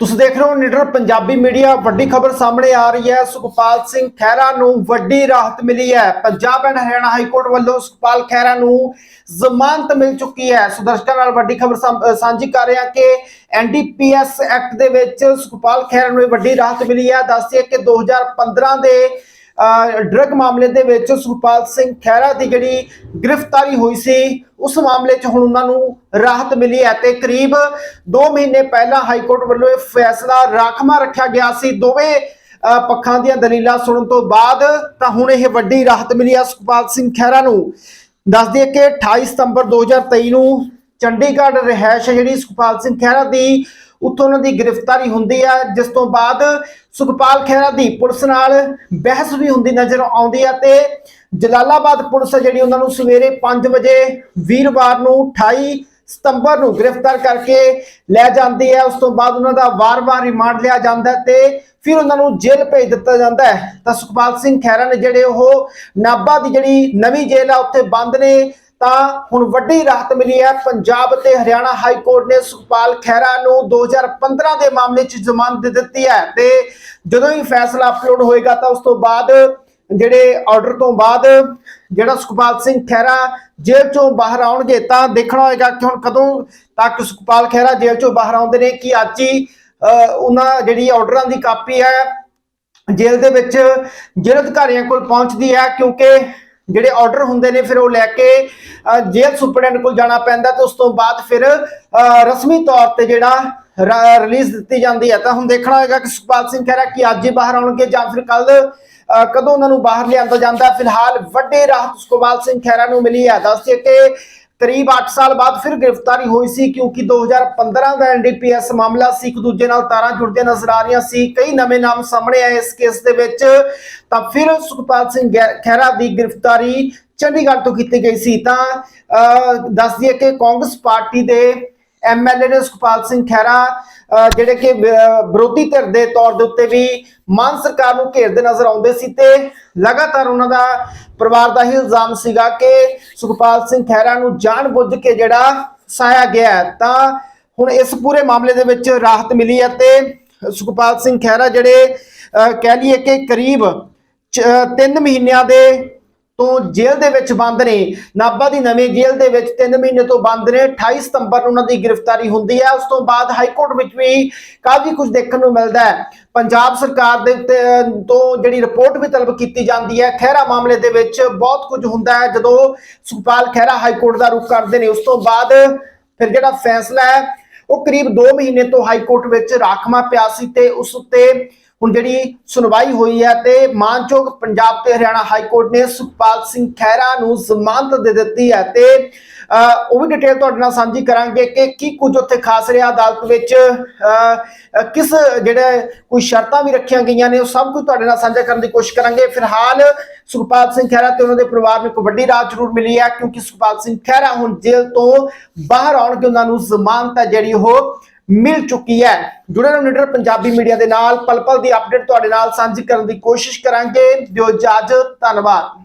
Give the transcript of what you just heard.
ਤੁਸੀਂ ਦੇਖ ਰਹੇ ਹੋ ਨਿਡਰ ਪੰਜਾਬੀ ਮੀਡੀਆ, ਵੱਡੀ ਖਬਰ ਸਾਹਮਣੇ ਆ ਰਹੀ ਹੈ। ਸੁਖਪਾਲ ਸਿੰਘ ਖਹਿਰਾ ਨੂੰ ਵੱਡੀ ਰਾਹਤ ਮਿਲੀ ਹੈ। Punjab and Haryana high court ਵੱਲੋਂ ਸੁਖਪਾਲ ਖਹਿਰਾ ਨੂੰ ਜ਼ਮਾਨਤ ਮਿਲ ਚੁੱਕੀ ਹੈ। ਸੋ ਦਰਸ਼ਕਾਂ ਨਾਲ ਵੱਡੀ ਖਬਰ ਸਾਂਝੀ ਕਰ ਰਹੇ ਹਾਂ ਕਿ ਐਨਡੀਪੀਐਸ ਐਕਟ ਦੇ ਵਿੱਚ ਸੁਖਪਾਲ ਖਹਿਰਾ ਨੂੰ ਇਹ ਵੱਡੀ ਰਾਹਤ ਮਿਲੀ ਹੈ। ਦੱਸਦੇ ਕਿ 2015 ਦੇ ਡਰਗ ਮਾਮਲੇ ਦੇ ਵਿੱਚ ਸੁਖਪਾਲ ਸਿੰਘ ਖਹਿਰਾ ਦੀ ਜਿਹੜੀ ਗ੍ਰਿਫਤਾਰੀ ਹੋਈ ਸੀ, ਉਸ ਮਾਮਲੇ 'ਚ ਹੁਣ ਉਹਨਾਂ ਨੂੰ ਰਾਹਤ ਮਿਲੀ ਹੈ ਤੇ ਕਰੀਬ 2 ਮਹੀਨੇ ਪਹਿਲਾਂ ਹਾਈ ਕੋਰਟ ਵੱਲੋਂ ਇਹ ਫੈਸਲਾ ਰਾਖਵਾ ਰੱਖਿਆ ਗਿਆ ਸੀ। ਦੋਵੇਂ ਪੱਖਾਂ ਦੀਆਂ ਦਲੀਲਾਂ ਸੁਣਨ ਤੋਂ ਬਾਅਦ ਤਾਂ ਹੁਣ ਇਹ ਵੱਡੀ ਰਾਹਤ ਮਿਲੀ ਹੈ ਸੁਖਪਾਲ ਸਿੰਘ ਖਹਿਰਾ ਨੂੰ। ਦੱਸ ਦਈਏ ਕਿ 28 ਸਤੰਬਰ 2023 ਨੂੰ ਚੰਡੀਗੜ੍ਹ ਰਹਿائش ਜਿਹੜੀ ਸੁਖਪਾਲ ਸਿੰਘ ਖਹਿਰਾ ਦੀ ਉੱਥੋਂ ਉਹਨਾਂ ਦੀ ਗ੍ਰਿਫਤਾਰੀ ਹੁੰਦੀ ਹੈ ਜਿਸ ਤੋਂ ਬਾਅਦ ਸੁਖਪਾਲ ਖਹਿਰਾ ਦੀ ਪੁਲਿਸ ਨਾਲ ਬਹਿਸ ਵੀ ਹੁੰਦੀ ਨਜ਼ਰ ਆਉਂਦੀ ਹੈ ਤੇ ਜਲਾਲਾਬਾਦ ਪੁਲਿਸ ਜਿਹੜੀ ਉਹਨਾਂ ਨੂੰ ਸਵੇਰੇ 5 ਵਜੇ ਵੀਰਵਾਰ ਨੂੰ 28 ਸਤੰਬਰ ਨੂੰ ਗ੍ਰਿਫਤਾਰ ਕਰਕੇ ਲੈ ਜਾਂਦੀ ਹੈ ਉਸ ਤੋਂ ਬਾਅਦ ਉਹਨਾਂ ਦਾ ਵਾਰ-ਵਾਰ ਰਿਮਾਂਡ ਲਿਆ ਜਾਂਦਾ ਹੈ ਤੇ ਫਿਰ ਉਹਨਾਂ ਨੂੰ ਜੇਲ੍ਹ ਭੇਜ ਦਿੱਤਾ ਜਾਂਦਾ ਹੈ। ਤਾਂ ਸੁਖਪਾਲ ਸਿੰਘ ਖਹਿਰਾ ਨੇ ਜਿਹੜੇ ਉਹ ਨਾਭਾ ਦੀ ਜਿਹੜੀ ਨਵੀਂ ਜੇਲ੍ਹ ਆ, ਉੱਥੇ ਬੰਦ ਨੇ। ਤਾਂ ਹੁਣ ਵੱਡੀ ਰਾਹਤ ਮਿਲੀ ਹੈ। ਪੰਜਾਬ ਅਤੇ ਹਰਿਆਣਾ ਹਾਈ ਕੋਰਟ ਨੇ ਸੁਖਪਾਲ ਖਹਿਰਾ ਨੂੰ 2015 ਦੇ ਮਾਮਲੇ 'ਚ ਜ਼ਮਾਨਤ ਦੇ ਦਿੱਤੀ ਹੈ ਤੇ ਜਦੋਂ ਹੀ ਫੈਸਲਾ ਅਪਲੋਡ ਹੋਏਗਾ ਤਾਂ ਉਸ ਤੋਂ ਬਾਅਦ ਜਿਹੜੇ ਆਰਡਰ ਤੋਂ ਬਾਅਦ ਜਿਹੜਾ ਸੁਖਪਾਲ ਸਿੰਘ ਖਹਿਰਾ ਜੇਲ੍ਹ ਚੋਂ ਬਾਹਰ ਆਉਣਗੇ ਤਾਂ ਦੇਖਣਾ ਹੋਏਗਾ ਕਿ ਹੁਣ ਕਦੋਂ ਤੱਕ ਸੁਖਪਾਲ ਖਹਿਰਾ ਜੇਲ੍ਹ ਚੋਂ ਬਾਹਰ ਆਉਂਦੇ ਨੇ, ਕਿ ਅੱਜ ਹੀ ਉਹਨਾਂ ਜਿਹੜੀ ਆਰਡਰਾਂ ਦੀ ਕਾਪੀ ਹੈ, ਜੇਲ੍ਹ ਦੇ ਵਿੱਚ ਜੇਲ੍ਹ ਅਧਿਕਾਰੀਆਂ ਕੋਲ ਪਹੁੰਚਦੀ ਹੈ ਕਿਉਂਕਿ ਜਿਹੜੇ ਆਰਡਰ ਹੁੰਦੇ ਨੇ, ਫਿਰ ਉਹ ਲੈ ਕੇ ਜੇਲ੍ਹ ਸੁਪਰਡੈਂਟ ਕੋਲ ਜਾਣਾ ਪੈਂਦਾ ਤੇ ਉਸ ਤੋਂ ਬਾਅਦ ਫਿਰ ਰਸਮੀ ਤੌਰ ਤੇ ਜਿਹੜਾ ਰਿਲੀਜ਼ ਦਿੱਤੀ ਜਾਂਦੀ ਹੈ, ਤਾਂ ਹੁਣ ਦੇਖਣਾ ਹੋਏਗਾ ਕਿ ਸੁਖਪਾਲ ਸਿੰਘ ਖਹਿਰਾ ਕੀ ਅੱਜ ਹੀ ਬਾਹਰ ਆਉਣਗੇ ਜਾਂ ਫਿਰ ਕੱਲ ਕਦੋਂ ਉਹਨਾਂ ਨੂੰ ਬਾਹਰ ਲਿਆਂਦਾ ਜਾਂਦਾ ਫਿਲਹਾਲ ਵੱਡੇ ਰਾਹਤ ਸੁਖਪਾਲ ਸਿੰਘ ਖਹਿਰਾ ਨੂੰ ਮਿਲੀ ਹੈ। ਦੱਸਦੇ ਕਿ ਕਰੀਬ 8 ਸਾਲ ਬਾਅਦ ਫਿਰ ਗ੍ਰਿਫਤਾਰੀ ਹੋਈ ਸੀ ਕਿਉਂਕਿ 2015 ਦਾ ਐਨਡੀਪੀਐਸ ਮਾਮਲਾ ਸੀ ਇੱਕ ਦੂਜੇ ਨਾਲ ਤਾਰਾਂ ਜੁੜਦੀਆਂ ਨਜ਼ਰ ਆ ਰਹੀਆਂ ਸੀ ਕਈ ਨਵੇਂ ਨਾਮ ਸਾਹਮਣੇ ਆਏ ਇਸ ਕੇਸ ਦੇ ਵਿੱਚ। ਤਾਂ ਫਿਰ ਸੁਖਪਾਲ ਸਿੰਘ ਗੈ- ਖਹਿਰਾ ਦੀ ਗ੍ਰਿਫਤਾਰੀ ਚੰਡੀਗੜ੍ਹ ਤੋਂ ਕੀਤੀ ਗਈ ਸੀ। ਤਾਂ ਅਹ, ਦੱਸ ਦਈਏ ਕਿ ਕਾਂਗਰਸ ਪਾਰਟੀ ਦੇ ਐਮਐਲਏ ਨੇ ਸੁਖਪਾਲ ਸਿੰਘ ਖਹਿਰਾ ਜਿਹੜੇ ਕਿ ਵਿਰੋਧੀ ਧਿਰ ਦੇ ਤੌਰ ਦੇ ਉੱਤੇ ਵੀ ਮਾਨ ਸਰਕਾਰ ਨੂੰ ਘੇਰਦੇ ਨਜ਼ਰ ਆਉਂਦੇ ਸੀ ਤੇ ਲਗਾਤਾਰ ਉਹਨਾਂ ਦਾ ਪਰਿਵਾਰ ਦਾ ਹੀ ਇਲਜ਼ਾਮ ਸੀਗਾ ਕਿ ਸੁਖਪਾਲ ਸਿੰਘ ਖਹਿਰਾ ਨੂੰ ਜਾਣਬੁੱਝ ਕੇ ਜਿਹੜਾ ਸਾਇਆ ਗਿਆ ਹੈ। ਤਾਂ ਹੁਣ ਇਸ ਪੂਰੇ ਮਾਮਲੇ ਦੇ ਵਿੱਚ ਰਾਹਤ ਮਿਲੀ ਹੈ ਤੇ ਸੁਖਪਾਲ ਸਿੰਘ ਖਹਿਰਾ ਜਿਹੜੇ ਅਹ, ਕਹਿ ਲਈਏ ਕਿ ਕਰੀਬ 3 ਮਹੀਨਿਆਂ ਦੇ ਤੋਂ ਜੇਲ੍ਹ ਦੇ ਵਿੱਚ ਬੰਦ ਨੇ। ਨਾਭਾ ਦੀ ਨਵੀਂ ਜੇਲ੍ਹ ਦੇ ਵਿੱਚ 3 ਮਹੀਨੇ ਤੋਂ ਬੰਦ ਨੇ। 28 ਸਤੰਬਰ ਨੂੰ ਉਹਨਾਂ ਦੀ ਗ੍ਰਿਫਤਾਰੀ ਹੁੰਦੀ ਹੈ। ਉਸ ਤੋਂ ਬਾਅਦ ਹਾਈ ਕੋਰਟ ਵਿੱਚ ਵੀ ਕਾਫੀ ਕੁਝ ਦੇਖਣ ਨੂੰ ਮਿਲਦਾ ਹੈ। ਪੰਜਾਬ ਸਰਕਾਰ ਦੇ ਤੋਂ ਜਿਹੜੀ ਰਿਪੋਰਟ ਵੀ ਤਲਬ ਕੀਤੀ ਜਾਂਦੀ ਹੈ, ਖਹਿਰਾ ਮਾਮਲੇ ਦੇ ਵਿੱਚ ਬਹੁਤ ਕੁਝ ਹੁੰਦਾ ਹੈ। ਜਦੋਂ ਸੁਖਪਾਲ ਖਹਿਰਾ ਹਾਈ ਕੋਰਟ ਦਾ ਰੁਖ ਕਰਦੇ ਨੇ, ਉਸ ਤੋਂ ਬਾਅਦ ਫਿਰ ਜਿਹੜਾ ਫੈਸਲਾ ਹੈ, ਉਹ ਕਰੀਬ 2 ਮਹੀਨੇ ਤੋਂ ਹਾਈ ਕੋਰਟ ਵਿੱਚ ਰਾਖਮਾ ਪਿਆ ਸੀ ਤੇ ਉਸ ਉੱਤੇ ਹੁਣ ਜਿਹੜੀ ਸੁਣਵਾਈ ਹੋਈ ਹੈ ਤੇ ਮਾਨਯੋਗ ਪੰਜਾਬ ਤੇ ਹਰਿਆਣਾ ਹਾਈ ਕੋਰਟ ਨੇ ਸੁਖਪਾਲ ਸਿੰਘ ਖਹਿਰਾ ਨੂੰ ਜ਼ਮਾਨਤ ਦੇ ਦਿੱਤੀ ਹੈ ਤੇ ਉਹ ਵੀ ਡਿਟੇਲ ਤੁਹਾਡੇ ਨਾਲ ਸਾਂਝੀ ਕਰਾਂਗੇ ਕਿ ਕੀ ਕੁਝ ਉੱਥੇ ਖਾਸ ਰਿਹਾ ਅਦਾਲਤ ਵਿੱਚ ਅਹ, ਕਿਸ ਜਿਹੜੇ ਕੋਈ ਸ਼ਰਤਾਂ ਵੀ ਰੱਖੀਆਂ ਗਈਆਂ ਨੇ ਉਹ ਸਭ ਕੁਝ ਤੁਹਾਡੇ ਨਾਲ ਸਾਂਝਾ ਕਰਨ ਦੀ ਕੋਸ਼ਿਸ਼ ਕਰਾਂਗੇ। ਫਿਲਹਾਲ ਸੁਖਪਾਲ ਸਿੰਘ ਖਹਿਰਾ ਤੇ ਉਹਨਾਂ ਦੇ ਪਰਿਵਾਰ ਨੂੰ ਇੱਕ ਵੱਡੀ ਰਾਹਤ ਜ਼ਰੂਰ ਮਿਲੀ ਹੈ ਕਿਉਂਕਿ ਸੁਖਪਾਲ ਸਿੰਘ ਖਹਿਰਾ ਹੁਣ ਜੇਲ੍ਹ ਤੋਂ ਬਾਹਰ ਆਉਣਗੇ ਉਹਨਾਂ ਨੂੰ ਜ਼ਮਾਨਤ ਹੈ ਜਿਹੜੀ ਉਹ ਮਿਲ ਚੁੱਕੀ ਹੈ। ਜੁੜੇ ਰਹੋ ਨਿਡਰ ਪੰਜਾਬੀ ਮੀਡੀਆ ਦੇ ਨਾਲ। ਪਲ ਪਲ ਦੀ ਅਪਡੇਟ ਤੁਹਾਡੇ ਨਾਲ ਸਾਂਝੀ ਕਰਨ ਦੀ ਕੋਸ਼ਿਸ਼ ਕਰਾਂਗੇ। ਦਿਓ ਇਜਾਜ਼ਤ ਧੰਨਵਾਦ।